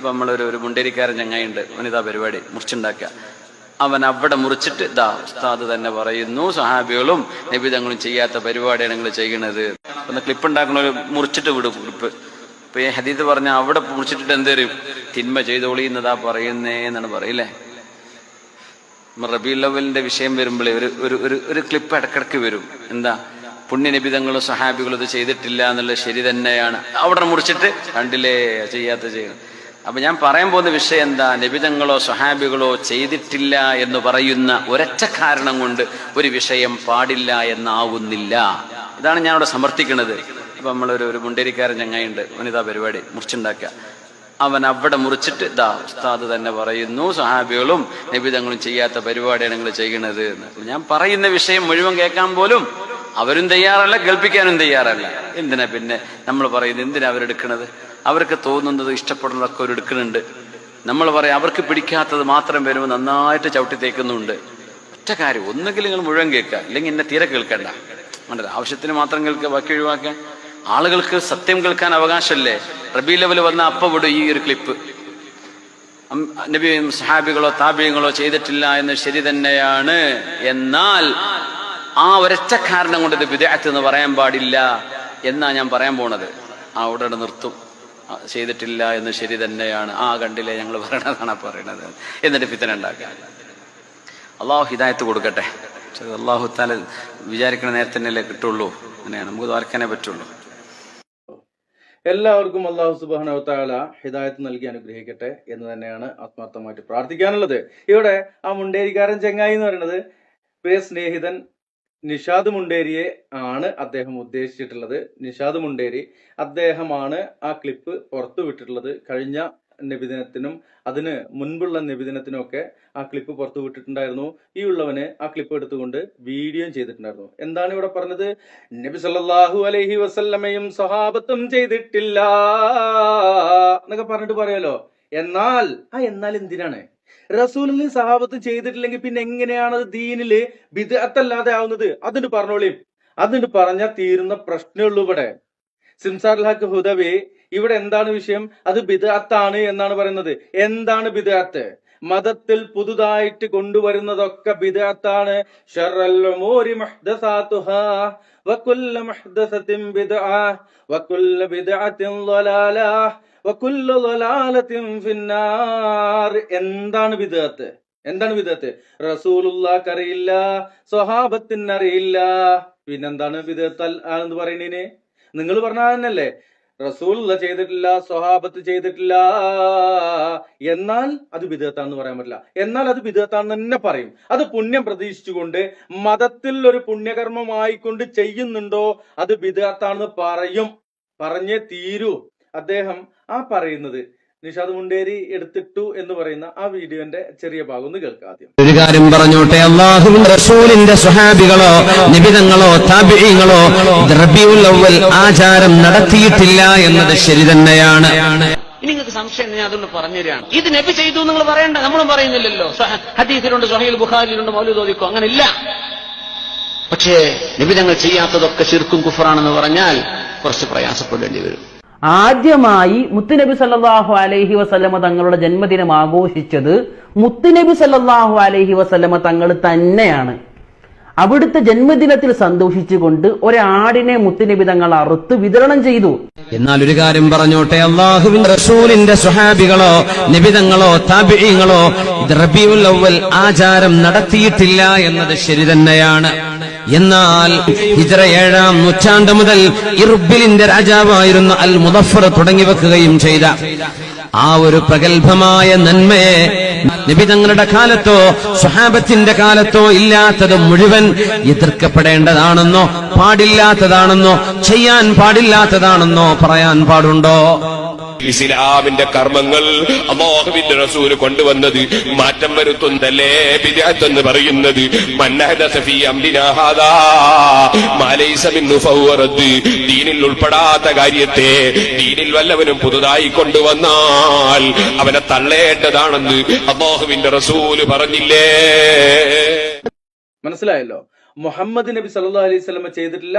ഇപ്പൊ നമ്മളൊരു ഒരു മുണ്ടേരിക്കാരൻ ചങ്ങായിണ്ട് അവനിതാ പരിപാടി മുറിച്ചുണ്ടാക്കുക. അവൻ അവിടെ മുറിച്ചിട്ട് ഇതാ ഉസ്താദ് തന്നെ പറയുന്നു സഹാബികളും നിബിതങ്ങളും ചെയ്യാത്ത പരിപാടിയാണ് നിങ്ങൾ ചെയ്യണത്. ഒന്ന് ക്ലിപ്പ് ഉണ്ടാക്കണ ഒരു മുറിച്ചിട്ട് വിടും ക്ലിപ്പ് ഇപ്പൊ ഈ ഹദീദ് പറഞ്ഞ അവിടെ മുറിച്ചിട്ടിട്ട് എന്തേരും തിന്മ ചെയ്തോളി എന്നതാ പറയുന്നേ എന്നാണ് പറയില്ലേ റബി ലവലിന്റെ വിഷയം വരുമ്പോഴേ ഒരു ഒരു ഒരു ഒരു ക്ലിപ്പ് ഇടക്കിടക്ക് വരും. എന്താ? പുണ്യനിബിതങ്ങളും സഹാബികളും ഇത് ചെയ്തിട്ടില്ല എന്നുള്ള ശരി തന്നെയാണ്. അവിടെ മുറിച്ചിട്ട് കണ്ടില്ലേ ചെയ്യാത്ത ചെയ്യണം. അപ്പൊ ഞാൻ പറയാൻ പോകുന്ന വിഷയം എന്താ? നിബിതങ്ങളോ സ്വഹാബികളോ ചെയ്തിട്ടില്ല എന്ന് പറയുന്ന ഒരൊറ്റ കാരണം കൊണ്ട് ഒരു വിഷയം പാടില്ല എന്നാവുന്നില്ല. ഇതാണ് ഞാൻ സമർത്ഥിക്കുന്നത്. അപ്പൊ നമ്മളൊരു ഒരു മുണ്ടേരിക്കാരൻ ചങ്ങായിണ്ട് വനിതാ പരിപാടി മുറിച്ചുണ്ടാക്കുക. അവൻ അവിടെ മുറിച്ചിട്ട് ഇതാ ഉസ്താദ് തന്നെ പറയുന്നു സഹാബികളും നിബിതങ്ങളും ചെയ്യാത്ത പരിപാടിയാണ് നിങ്ങൾ ചെയ്യണത് എന്ന്. ഞാൻ പറയുന്ന വിഷയം മുഴുവൻ കേൾക്കാൻ പോലും അവരും തയ്യാറല്ല കേൾപ്പിക്കാനും തയ്യാറല്ല. എന്തിനാ പിന്നെ നമ്മൾ പറയുന്നത്? എന്തിനാ അവരെടുക്കണത്? അവർക്ക് തോന്നുന്നത് ഇഷ്ടപ്പെടുന്നതൊക്കെ ഒരു എടുക്കുന്നുണ്ട്. നമ്മൾ പറയാം അവർക്ക് പിടിക്കാത്തത് മാത്രം വരുമ്പോൾ നന്നായിട്ട് ചവിട്ടി തേക്കുന്നുണ്ട്. ഒറ്റ കാര്യം ഒന്നുകിൽ നിങ്ങൾ മുഴുവൻ കേൾക്കുക അല്ലെങ്കിൽ എന്നെ തീരെ കേൾക്കണ്ട. വേണ്ടത് ആവശ്യത്തിന് മാത്രം കേൾക്കുക ബാക്കി ഒഴിവാക്കുക. ആളുകൾക്ക് സത്യം കേൾക്കാൻ അവകാശമല്ലേ? റബി ലെവൽ വന്ന അപ്പ വിടും ഈ ഒരു ക്ലിപ്പ്. നബിയും നബി സഹാബികളോ താബിയങ്ങളോ ചെയ്തിട്ടില്ല എന്ന് ശരി തന്നെയാണ്. എന്നാൽ ആ ഒരൊറ്റ കാരണം കൊണ്ട് ഇത് വിദേഹത്ത് എന്ന് പറയാൻ പാടില്ല എന്നാ ഞാൻ പറയാൻ പോണത്. ആ ഉടനെ നിർത്തും. ചെയ്തിട്ടില്ല എന്ന് ശരി തന്നെയാണ്. ആ കണ്ടില്ലേ ഞങ്ങൾ പറയണതാണ് പറയണത്. എന്നിട്ട് ഫിത്തന ഉണ്ടാക്കുക. അള്ളാഹു ഹിദായത്ത് കൊടുക്കട്ടെ. അള്ളാഹു താല വിചാരിക്കുന്ന നേരത്തെ തന്നെയല്ലേ കിട്ടുള്ളൂ. അങ്ങനെയാണ്. നമുക്ക് വാർക്കാനേ പറ്റുള്ളൂ. എല്ലാവർക്കും അള്ളാഹു സുബാനവത്താല ഹിദായത്ത് നൽകി അനുഗ്രഹിക്കട്ടെ എന്ന് തന്നെയാണ് ആത്മാർത്ഥമായിട്ട് പ്രാർത്ഥിക്കാനുള്ളത്. ഇവിടെ ആ മുണ്ടേരിക്കാരൻ ചെങ്ങായി എന്ന് പറയുന്നത്. പ്രിയ സ്നേഹിതൻ നിഷാദ് മുണ്ടേരിയെ ആണ് അദ്ദേഹം ഉദ്ദേശിച്ചിട്ടുള്ളത്. നിഷാദ് മുണ്ടേരി അദ്ദേഹമാണ് ആ ക്ലിപ്പ് പുറത്തു വിട്ടിട്ടുള്ളത്. കഴിഞ്ഞ നിബിദിനത്തിനും അതിന് മുൻപുള്ള നബിദിനത്തിനും ആ ക്ലിപ്പ് പുറത്തു വിട്ടിട്ടുണ്ടായിരുന്നു. ഈ ഉള്ളവന് ആ ക്ലിപ്പ് എടുത്തുകൊണ്ട് വീഡിയോ ചെയ്തിട്ടുണ്ടായിരുന്നു. എന്താണ് ഇവിടെ പറഞ്ഞത്? നബി സല്ലാഹു അലൈഹി വസല്ലമയും സഹാബത്തും ചെയ്തിട്ടില്ല എന്നൊക്കെ പറഞ്ഞിട്ട് പറയാലോ. എന്നാൽ ആ എന്നാൽ എന്തിനാണ്? റസൂലിന് സഹാബത്ത് ചെയ്തിട്ടില്ലെങ്കിൽ പിന്നെ എങ്ങനെയാണ് അത് ദീനിൽ ബിദത്തല്ലാതെ ആവുന്നത്? അതിന് പറഞ്ഞോളിയും അതിന് പറഞ്ഞ തീരുന്ന പ്രശ്നമുള്ളൂ ഇവിടെ. സിംസാർ ഹക്ക് ഹുദവി ഇവിടെ എന്താണ് വിഷയം? അത് ബിദഅത്താണ് എന്നാണ് പറയുന്നത്. എന്താണ് ബിദഅത്ത്? മതത്തിൽ പുതുതായിട്ട് കൊണ്ടുവരുന്നതൊക്കെ ബിദഅത്താണ്. എന്താണ് വിധത്ത് എന്താണ് വിധത്ത് റസൂലുള്ളാഹ്ക്ക് അറിയില്ല സ്വഹാബത്തിന് അറിയില്ല പിന്നെന്താണ് വിധത്തൽ എന്ന് പറയുന്നതിന്? നിങ്ങൾ പറഞ്ഞ തന്നെയല്ലേ? റസൂലുള്ള ചെയ്തിട്ടില്ല സ്വഹാബത്ത് ചെയ്തിട്ടില്ല. എന്നാൽ അത് വിധത്താന്ന് പറയാൻ പറ്റില്ല. എന്നാൽ അത് വിധത്താന്ന് തന്നെ പറയും. അത് പുണ്യം പ്രതീക്ഷിച്ചുകൊണ്ട് മതത്തിൽ ഒരു പുണ്യകർമ്മമായിക്കൊണ്ട് ചെയ്യുന്നുണ്ടോ? അത് വിധത്താണെന്ന് പറയും. പറഞ്ഞേ തീരൂ. അദ്ദേഹം ആ പറയുന്നത്. നിഷാദ് മുണ്ടേരി എടുത്തിട്ടു എന്ന് പറയുന്ന ആ വീഡിയോന്റെ ചെറിയ ഭാഗം ഒന്ന് കേൾക്കാം ആദ്യം. ഒരു കാര്യം പറഞ്ഞോട്ടെ? അള്ളാഹുവിന്റെ റസൂലിന്റെ സ്വഹാബികളോ നിബിതങ്ങളോ താബികളോ റബിയുൽ അവൽ ആചാരം നടത്തിയിട്ടില്ല എന്നത് ശരി തന്നെയാണ്. ഇനി നിങ്ങൾക്ക് സംശയം ഞാൻ അതുകൊണ്ട് പറഞ്ഞു തരികയാണ് ഇത് നബി ചെയ്തു നിങ്ങൾ പറയണ്ട. നമ്മളും പറയുന്നില്ലല്ലോ. ഹദീസിലുണ്ട് സഹീൽ ബുഖാരിയിലുണ്ട് മൗലൂദ് ഓദിക്കോ. അങ്ങനെ ഇല്ല പക്ഷേ നിബിതങ്ങൾ ചെയ്യാത്തതൊക്കെ ശിർക്കും കുഫറാണെന്ന് പറഞ്ഞാൽ കുറച്ച് പ്രയാസപ്പെടേണ്ടി വരും. ആദ്യമായി മുത്തുനബി സല്ലാഹു അലൈഹി വസല്ലമ തങ്ങളുടെ ജന്മദിനം ആഘോഷിച്ചത് മുത്തുനബി സല്ലാഹു അലൈഹി വസല്ലമ തങ്ങൾ തന്നെയാണ്. അവിടുത്തെ ജന്മദിനത്തിൽ സന്തോഷിച്ചുകൊണ്ട് ഒരാടിനെ മുത്തുനബി തങ്ങൾ അറുത്ത് വിതരണം ചെയ്തു. എന്നാൽ ഒരു കാര്യം പറഞ്ഞോട്ടെ അള്ളാഹുവിന്റെ റസൂലിന്റെ സ്വഹാബികളോ നിബിതങ്ങളോ താബികളോ റബിയുൽ ആചാരം നടത്തിയിട്ടില്ല എന്നത് ശരി തന്നെയാണ്. എന്നാൽ ഹിജറ ഏഴാം നൂറ്റാണ്ട് മുതൽ ഇർബിലിന്റെ രാജാവായിരുന്ന അൽ മുദഫർ തുടങ്ങി വെക്കുകയും ചെയ്ത. ആ ഒരു പ്രഗത്ഭമായ നന്മയെ നബി തങ്ങളുടെ കാലത്തോ സ്വഹാബത്തിന്റെ കാലത്തോ ഇല്ലാത്തത് മുഴുവൻ എതിർക്കപ്പെടേണ്ടതാണെന്നോ പാടില്ലാത്തതാണെന്നോ ചെയ്യാൻ പാടില്ലാത്തതാണെന്നോ പറയാൻ പാടുണ്ടോ? ഇസ്ലാമിന്റെ കർമ്മങ്ങൾ അള്ളാഹുവിന്റെ റസൂൽ കൊണ്ടുവന്നത് മാറ്റം വരുത്തുന്നല്ലേ ബിദഅത്ത് എന്ന് പറയുന്നത് ദീനിൽ ഉൾപ്പെടാത്ത കാര്യത്തെ ദീനിൽ വല്ലവനും പുതുതായി കൊണ്ടുവന്നാൽ അവനെ തള്ളേണ്ടതാണെന്ന് അമോഹമിന്റെ റസൂൽ പറഞ്ഞില്ലേ? മനസ്സിലായല്ലോ? മുഹമ്മദ് നബി സല്ലാ അലൈഹി ചെയ്തിട്ടില്ല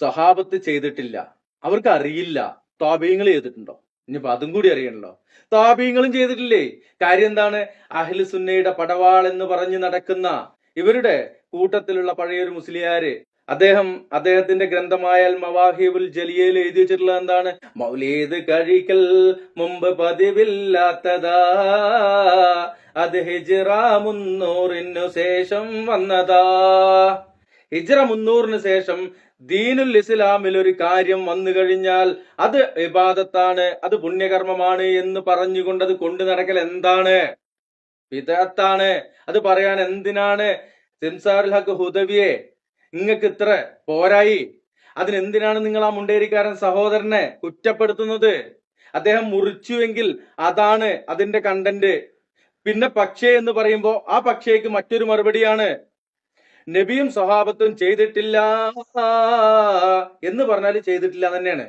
സഹാബത്ത് ചെയ്തിട്ടില്ല. അവർക്ക് അറിയില്ല താപയങ്ങൾ ചെയ്തിട്ടുണ്ടോ? ഇനിയിപ്പോ അതും കൂടി അറിയണല്ലോ. താപീങ്ങളും ചെയ്തിട്ടില്ലേ? കാര്യം എന്താണ്? അഹ്ലു സുന്നയുടെ പടവാൾ എന്ന് പറഞ്ഞു നടക്കുന്ന ഇവരുടെ കൂട്ടത്തിലുള്ള പഴയൊരു മുസ്ലിയാര്. അദ്ദേഹം അദ്ദേഹത്തിന്റെ ഗ്രന്ഥമായ മവാഹിബുൽ ജലിയയിൽ എഴുതി വെച്ചിട്ടുള്ളത് എന്താണ്? മൗലീദ് കഴിക്കൽ മുമ്പ് പതിവില്ലാത്തതാ. അത് ഹിജ്റ മുന്നൂറിനു ശേഷം വന്നതാ. ഹിജറ മുന്നൂറിന് ശേഷം ദീനുൽ ഇസ്ലാമിൽ ഒരു കാര്യം വന്നു കഴിഞ്ഞാൽ അത് വിവാദത്താണ് അത് പുണ്യകർമ്മമാണ് എന്ന് പറഞ്ഞുകൊണ്ട് അത് കൊണ്ടു നടക്കൽ എന്താണ്? വിദഗത്താണ് അത് പറയാൻ എന്തിനാണ്? സിംസാറുൽ ഹക്ക് ഹുദവിയെ നിങ്ങൾക്ക് ഇത്ര പോരായി. അതിനെന്തിനാണ് നിങ്ങൾ ആ മുണ്ടേരിക്കാരൻ സഹോദരനെ കുറ്റപ്പെടുത്തുന്നത്? അദ്ദേഹം മുറിച്ചുവെങ്കിൽ അതാണ് അതിന്റെ കണ്ടന്റ് പിന്നെ പക്ഷേ എന്ന് പറയുമ്പോ ആ പക്ഷേക്ക് മറ്റൊരു മറുപടിയാണ്. നബിയും സ്വഹാബത്തും ചെയ്തിട്ടില്ല എന്ന് പറഞ്ഞാൽ ചെയ്തിട്ടില്ല തന്നെയാണ്.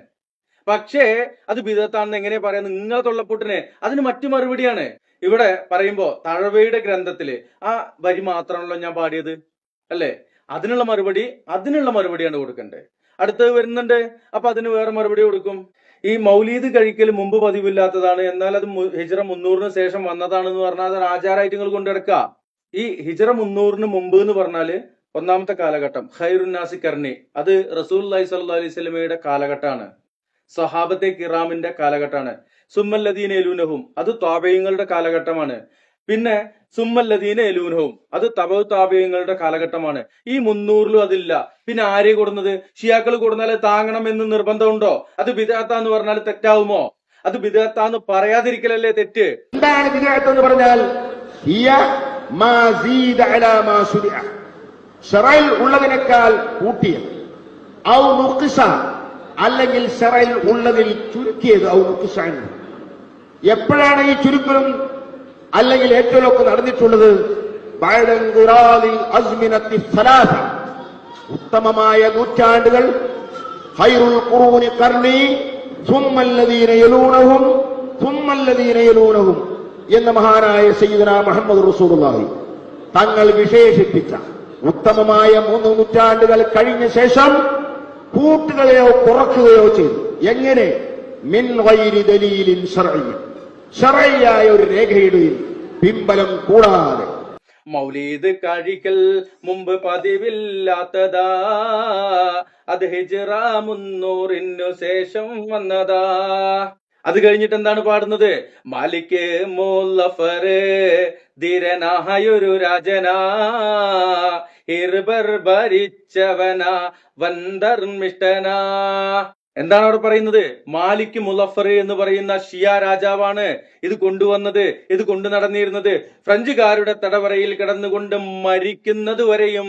പക്ഷേ അത് ബിദത്താണെന്ന് എങ്ങനെ പറയാം? നിങ്ങൾ തൊള്ളപ്പൊട്ടിന്. അതിന് മറ്റു മറുപടിയാണ്. ഇവിടെ പറയുമ്പോ തഴവയുടെ ഗ്രന്ഥത്തിൽ ആ വരി മാത്രമാണല്ലോ ഞാൻ പാടിയത് അല്ലേ? അതിനുള്ള മറുപടി അതിനുള്ള മറുപടിയാണ് കൊടുക്കണ്ടേ. അടുത്തത് വരുന്നുണ്ട്. അപ്പൊ അതിന് വേറെ മറുപടി കൊടുക്കും. ഈ മൗലീദ് കഴിക്കൽ മുമ്പ് പതിവില്ലാത്തതാണ്. എന്നാൽ അത് ഹിജറ മുന്നൂറിന് ശേഷം വന്നതാണെന്ന് പറഞ്ഞാൽ അത് ആചാരമായിട്ട് നിങ്ങൾ കൊണ്ടെടുക്കുക ഈ ഹിജറ മുന്നൂറിന് മുമ്പ് എന്ന് പറഞ്ഞാൽ ഒന്നാമത്തെ കാലഘട്ടം ഖൈറുന്നാസി കർണി. അത് റസൂൽ അലൈഹി സ്വല്ലു അലൈഹി സ്വലമയുടെ കാലഘട്ടമാണ്. സഹാബത്തെ കിറാമിന്റെ കാലഘട്ടമാണ്. സുമ്മല്ലദീന എലൂനഹും അത് താപയങ്ങളുടെ കാലഘട്ടമാണ്. പിന്നെ സുമ്മല്ലദീന എലൂനഹും അത് തപവ് താപയങ്ങളുടെ കാലഘട്ടമാണ്. ഈ മുന്നൂറിലും അതില്ല. പിന്നെ ആരെ കൊടുന്നത്? ഷിയാക്കൾ കൊടുന്നാൽ താങ്ങണം എന്ന് നിർബന്ധമുണ്ടോ? അത് ബിദാത്ത എന്ന് പറഞ്ഞാൽ തെറ്റാവുമോ? അത് ബിദാത്ത എന്ന് പറയാതിരിക്കലല്ലേ തെറ്റ്? എന്താണ് ബിദാത്ത എന്ന് പറഞ്ഞാൽ ഷറയിൽ ഉള്ളതിനേക്കാൾ കൂട്ടിയത്. ഔ നുക്കിസ അല്ലെങ്കിൽ ഷറയിൽ ഉള്ളതിൽ ചുരുക്കിയത് ഔ നുക്കിസ. എപ്പോഴാണ് ഈ ചുരുക്കലും അല്ലെങ്കിൽ ഏറ്റവും ഒക്കെ നടന്നിട്ടുള്ളത്. ഉത്തമമായ നൂറ്റാണ്ടുകൾ. ഹൈറുൽ ഖുറൂനി കർണി. സുമ്മല്ലദീന യലൂനഹും യലൂനഹും. എന്ന മഹാനായ സയ്യിദന മുഹമ്മദ് റസൂലുള്ളാഹി. തങ്ങൾ വിശേഷിപ്പിച്ച ഉത്തമമായ മൂന്ന് നൂറ്റാണ്ടുകൾ കഴിഞ്ഞ ശേഷം കൂട്ടുകയോ കുറക്കുകയോ ചെയ്തു. എങ്ങനെ? മിൻ വൈരി ദലീലിൻ ശറയ്യായ ഒരു രേഖയിടുകയും പിമ്പലം കൂടാതെ. മൗലീദ് കഴിക്കൽ മുമ്പ് പതിവില്ലാത്തതാ. അത് ഹിജറ മുന്നൂറിനു ശേഷം വന്നതാ. അത് കഴിഞ്ഞിട്ട് എന്താണ് പാടുന്നത്? മാലിക് ധീരനായൊരു രാജനാ ഹിർബർ ഭരിച്ചവനാ എന്താണ് അവിടെ പറയുന്നത്? മാലിക് മുലഫർ എന്ന് പറയുന്ന ഷിയ രാജാവാണ് ഇത് കൊണ്ടുവന്നത് ഇത് കൊണ്ടു നടന്നിരുന്നത്. ഫ്രഞ്ചുകാരുടെ തടവറയിൽ കിടന്നുകൊണ്ട് മരിക്കുന്നത് വരെയും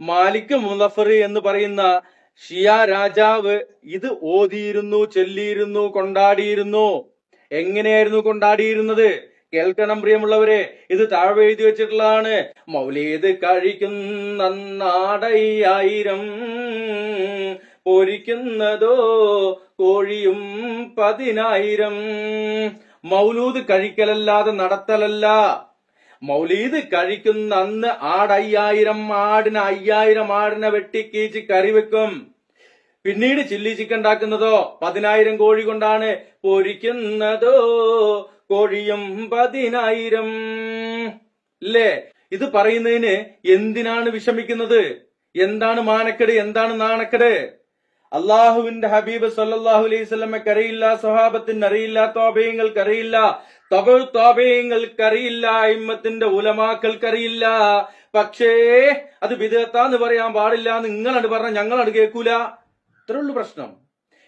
മാലിക് മുലഫർ എന്ന് പറയുന്ന ഷിയ രാജാവ് ഇത് ഓതിയിരുന്നു ചൊല്ലിയിരുന്നു കൊണ്ടാടിയിരുന്നു. എങ്ങനെയായിരുന്നു കൊണ്ടാടിയിരുന്നത്? കേൾക്കണം പ്രിയമുള്ളവരെ ഇത് താഴെ എഴുതി വെച്ചിട്ടുള്ളതാണ്. മൗലീത് കഴിക്കുന്ന നാടയ്യായിരം പൊരിക്കുന്നതോ കോഴിയും പതിനായിരം. മൗലൂദ് കഴിക്കലല്ലാതെ നടത്തലല്ല. മൗലീദ് കഴിക്കുന്ന അന്ന് ആട് അയ്യായിരം ആടിന് അയ്യായിരം ആടിനെ വെട്ടിക്കീച്ച് കറി വെക്കും. പിന്നീട് ചില്ലി ചിക്കൻ ഉണ്ടാക്കുന്നതോ? പതിനായിരം കോഴി കൊണ്ടാണ് പൊരിക്കുന്നതോ? കോഴിയും പതിനായിരം. ഇല്ലേ ഇത് പറയുന്നതിന് എന്തിനാണ് വിഷമിക്കുന്നത്? എന്താണ് മാനക്കട്? എന്താണ് നാണക്കട്? അള്ളാഹുവിന്റെ ഹബീബ് സല്ലാഹു അലൈഹി സ്വലമക്ക് അറിയില്ല സ്വഹാബത്തിന് അറിയില്ല തോബയങ്ങൾക്ക് അറിയില്ല. തബ ഉലമാക്കൾക്കറിയില്ല. പക്ഷേ അത് വിദഗത്താന്ന് പറയാൻ പാടില്ല നിങ്ങളാണ് പറഞ്ഞ ഞങ്ങളാണ് കേൾക്കൂല. ഇത്രേ പ്രശ്നം.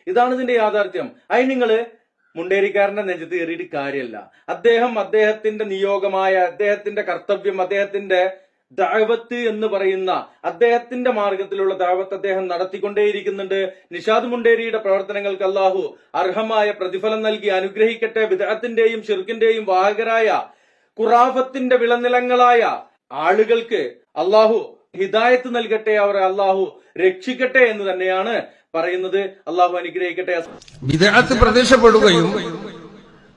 ഇതാണ് ഇതിന്റെ യാഥാർത്ഥ്യം. അതിന് നിങ്ങൾ മുണ്ടേരിക്കാരന്റെ നെഞ്ചത്ത് കയറിയിട്ട് കാര്യമല്ല അദ്ദേഹം അദ്ദേഹത്തിന്റെ നിയോഗമായ അദ്ദേഹത്തിന്റെ കർത്തവ്യം അദ്ദേഹത്തിന്റെ ദാവത്ത് എന്ന് പറയുന്ന അദ്ദേഹത്തിന്റെ മാർഗത്തിലുള്ള ദാവത്ത് അദ്ദേഹം നടത്തിക്കൊണ്ടേയിരിക്കുന്നുണ്ട്. നിഷാദ് മുണ്ടേരിയുടെ പ്രവർത്തനങ്ങൾക്ക് അള്ളാഹു അർഹമായ പ്രതിഫലം നൽകി അനുഗ്രഹിക്കട്ടെ. വിദഗ്ധത്തിന്റെയും ഷിർക്കിന്റെയും വാഹകരായ ഖുറാഫത്തിന്റെ വിളനിലങ്ങളായ ആളുകൾക്ക് അള്ളാഹു ഹിദായത്ത് നൽകട്ടെ. അവരെ അള്ളാഹു രക്ഷിക്കട്ടെ എന്ന് തന്നെയാണ് പറയുന്നത്. അള്ളാഹു അനുഗ്രഹിക്കട്ടെ. വിദഗ്ധത്ത് പ്രത്യക്ഷപ്പെടുകയും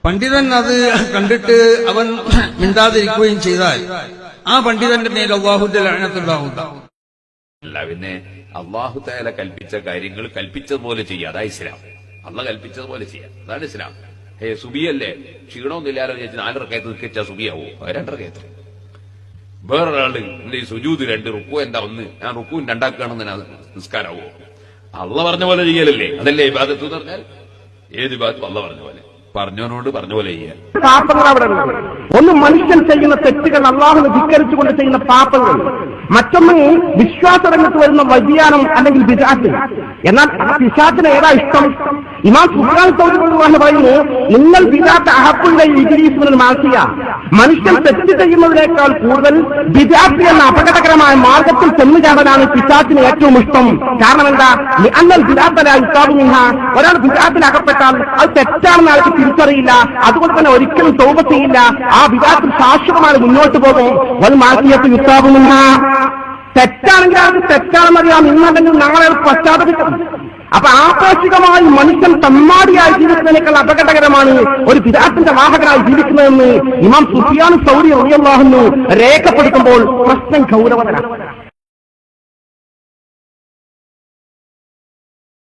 പണ്ഡിതൻ അത് കണ്ടിട്ട് അവൻ മിണ്ടാതിരിക്കുകയും ചെയ്താൽ ആ പണ്ഡിതന്റെ മേൽ അള്ളാഹുന്റെ ലعنത്തുണ്ടാവും അല്ല പിന്നെ അള്ളാഹു തആല കൽപ്പിച്ച കാര്യങ്ങൾ കൽപ്പിച്ചതുപോലെ ചെയ്യുക അതാ ഇസ്ലാം. അള്ള കൽപ്പിച്ചതുപോലെ ചെയ്യാം. അതാണ് ഇസ്ലാം. ഹേ സുബിയല്ലേ? ക്ഷീണമൊന്നുമില്ലാലോ നാലര നാലരക്കയത്ത് നിൽക്കിച്ചാ സുബിയാവോ? രണ്ടരക്കയത്ത്. വേറൊരാൾ എന്റെ ഈ സുജൂത് രണ്ട് റുക്കു എന്താ ഒന്ന്? ഞാൻ റുക്കുവും രണ്ടാക്കുകയാണെന്ന് ഞാൻ നിസ്കാരാവോ? അള്ള പറഞ്ഞ പോലെ ചെയ്യലല്ലേ? അതല്ലേ ഇബാദത്ത് എന്ന് പറഞ്ഞാൽ? ഏത് ഇബാദത്തും അള്ള പറഞ്ഞ പോലെ. പറഞ്ഞവനോട് പറഞ്ഞ പോലെ പാപങ്ങൾ അവിടെ ഒന്ന് മനുഷ്യൻ ചെയ്യുന്ന തെറ്റുകൾ അള്ളാഹു ധിക്കരിച്ചുകൊണ്ട് ചെയ്യുന്ന പാപങ്ങൾ. മറ്റൊന്ന് വിശ്വാസരംഗത്ത് വരുന്ന വ്യതിയാനം അല്ലെങ്കിൽ വിജാത്ത് എന്നാൽ പിശാച്ചിന് ഏതാ ഇഷ്ടം? ഇമാം സുഹാൻ സൗദി പറയുന്നു നിങ്ങൾ വിജാത്ത അഹപ്പുള്ള ഇഗ്രീസിന് മാസിയ മനുഷ്യൻ തെറ്റ് ചെയ്യുന്നതിനേക്കാൾ കൂടുതൽ വിജാത്തി എന്ന അപകടകരമായ മാർഗത്തിൽ ചെന്നു ചാടാനാണ് പിശാച്ചിന് ഏറ്റവും ഇഷ്ടം. കാരണം എന്താ? അന്നൽ വിജാത്തരായി ഇസ്താബുമിഹ ഒരാൾ വിജാത്തിൽ അകപ്പെട്ടാൽ അത് തെറ്റാണെന്ന് ആൾക്ക് തിരിച്ചറിയില്ല. അതുകൊണ്ട് തന്നെ ഒരിക്കലും തോപ ചെയ്യില്ല. ആ വിജാത്തിൽ ശാശ്വതമായി മുന്നോട്ട് പോകും. വൻ മാസിയത്ത് ഇസ്താബുമിഹ തെറ്റാണെങ്കിൽ അത് തെറ്റാണെന്നറിയാം. ഇന്നല്ലെങ്കിൽ നാളെ പശ്ചാത്തലം അപ്പൊ ആപേക്ഷികമായി മനുഷ്യൻ തമ്മാടിയായി ജീവിക്കുന്നതിനേക്കാൾ അപകടകരമാണ് ഒരു വിരാത്തിന്റെ വാഹകനായി ജീവിക്കുന്നതെന്ന് ഇമാം സുഫിയാൻ സൗരി അറിയാഹുന്നു രേഖപ്പെടുത്തുമ്പോൾ പ്രശ്നം ഗൗരവതരാണ്